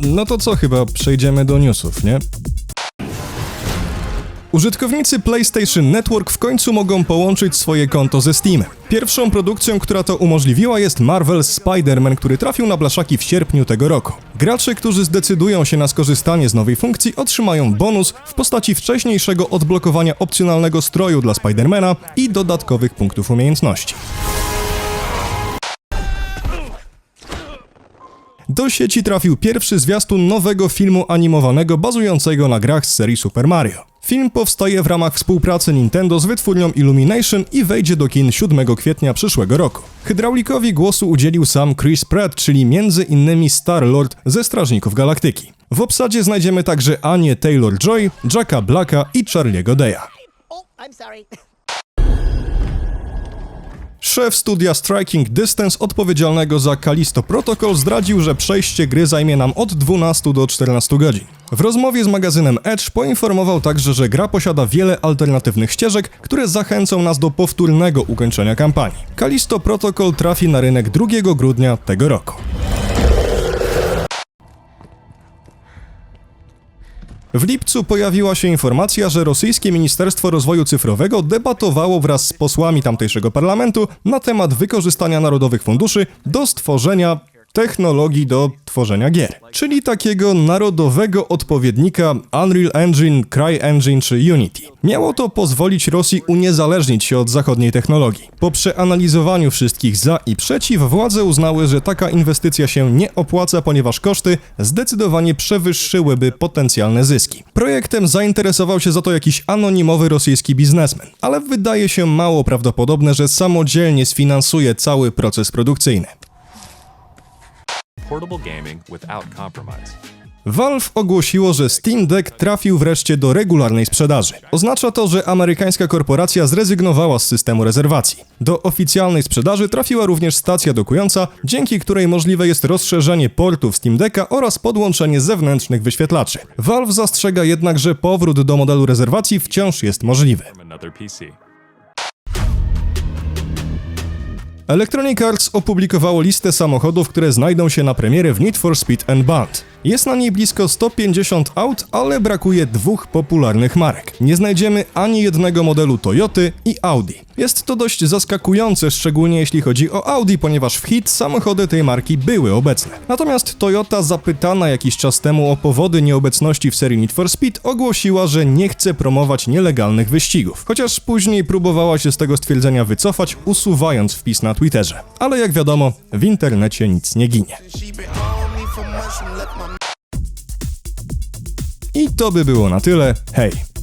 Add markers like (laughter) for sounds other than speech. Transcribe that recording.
No to co, chyba przejdziemy do newsów, nie? Użytkownicy PlayStation Network w końcu mogą połączyć swoje konto ze Steam. Pierwszą produkcją, która to umożliwiła jest Marvel's Spider-Man, który trafił na blaszaki w sierpniu tego roku. Gracze, którzy zdecydują się na skorzystanie z nowej funkcji, otrzymają bonus w postaci wcześniejszego odblokowania opcjonalnego stroju dla Spidermana i dodatkowych punktów umiejętności. Do sieci trafił pierwszy zwiastun nowego filmu animowanego bazującego na grach z serii Super Mario. Film powstaje w ramach współpracy Nintendo z wytwórnią Illumination i wejdzie do kin 7 kwietnia przyszłego roku. Hydraulikowi głosu udzielił sam Chris Pratt, czyli między innymi Star-Lord ze Strażników Galaktyki. W obsadzie znajdziemy także Anię Taylor-Joy, Jacka Blacka i Charlie'ego Daya. Oh. (laughs) Szef studia Striking Distance odpowiedzialnego za Callisto Protocol zdradził, że przejście gry zajmie nam od 12 do 14 godzin. W rozmowie z magazynem Edge poinformował także, że gra posiada wiele alternatywnych ścieżek, które zachęcą nas do powtórnego ukończenia kampanii. Callisto Protocol trafi na rynek 2 grudnia tego roku. W lipcu pojawiła się informacja, że rosyjskie Ministerstwo Rozwoju Cyfrowego debatowało wraz z posłami tamtejszego parlamentu na temat wykorzystania narodowych funduszy do stworzenia technologii do tworzenia gier, czyli takiego narodowego odpowiednika Unreal Engine, CryEngine czy Unity. Miało to pozwolić Rosji uniezależnić się od zachodniej technologii. Po przeanalizowaniu wszystkich za i przeciw, władze uznały, że taka inwestycja się nie opłaca, ponieważ koszty zdecydowanie przewyższyłyby potencjalne zyski. Projektem zainteresował się za to jakiś anonimowy rosyjski biznesmen, ale wydaje się mało prawdopodobne, że samodzielnie sfinansuje cały proces produkcyjny. Portable gaming without compromise. Valve ogłosiło, że Steam Deck trafił wreszcie do regularnej sprzedaży. Oznacza to, że amerykańska korporacja zrezygnowała z systemu rezerwacji. Do oficjalnej sprzedaży trafiła również stacja dokująca, dzięki której możliwe jest rozszerzenie portów Steam Decka oraz podłączenie zewnętrznych wyświetlaczy. Valve zastrzega jednak, że powrót do modelu rezerwacji wciąż jest możliwy. Electronic Arts opublikowało listę samochodów, które znajdą się na premierę w Need for Speed Unbound. Jest na niej blisko 150 aut, ale brakuje dwóch popularnych marek. Nie znajdziemy ani jednego modelu Toyoty i Audi. Jest to dość zaskakujące, szczególnie jeśli chodzi o Audi, ponieważ w hit samochody tej marki były obecne. Natomiast Toyota, zapytana jakiś czas temu o powody nieobecności w serii Need for Speed, ogłosiła, że nie chce promować nielegalnych wyścigów. Chociaż później próbowała się z tego stwierdzenia wycofać, usuwając wpis na Twitterze. Ale jak wiadomo, w internecie nic nie ginie. I to by było na tyle. Hej!